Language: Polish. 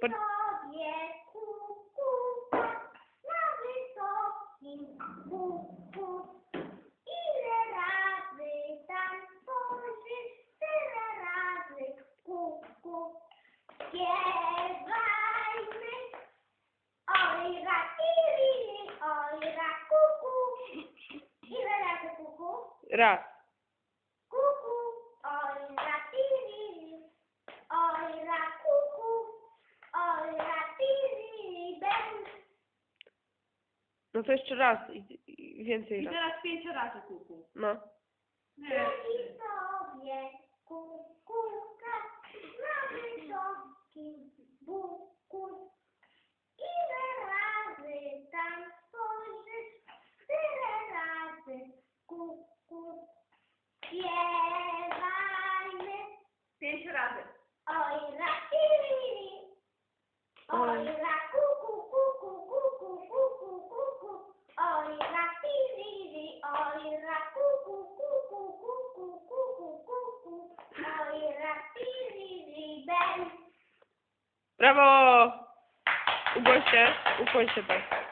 Pod- sobie kukułka na wysokim puku. Ile razy tam spojrzysz, tyle razy kuku. Śpiewajmy, oj ra, iri, oj ra, kuku. Ile razy kuku? Raz. Kuku, oj ra, iri, oj ra, kuku, oj ra, iri, ben. No to jeszcze raz i, i więcej I raz. teraz pięć razy kuku. No. Nie. Robi sobie kukułka na wysokim buku. Ile razy tam spojrzysz, tyle razy kuku. Śpiewajmy, Pięć razy. oj ra, iri, oj ra, kuku, kuku, kuku, kuku, kuku. Oj ra, iri, oj ra, kuku, kuku, kuku, kuku, kuku. Oj ra, iri, Brawo! Ugłoście, ukłoń się tak.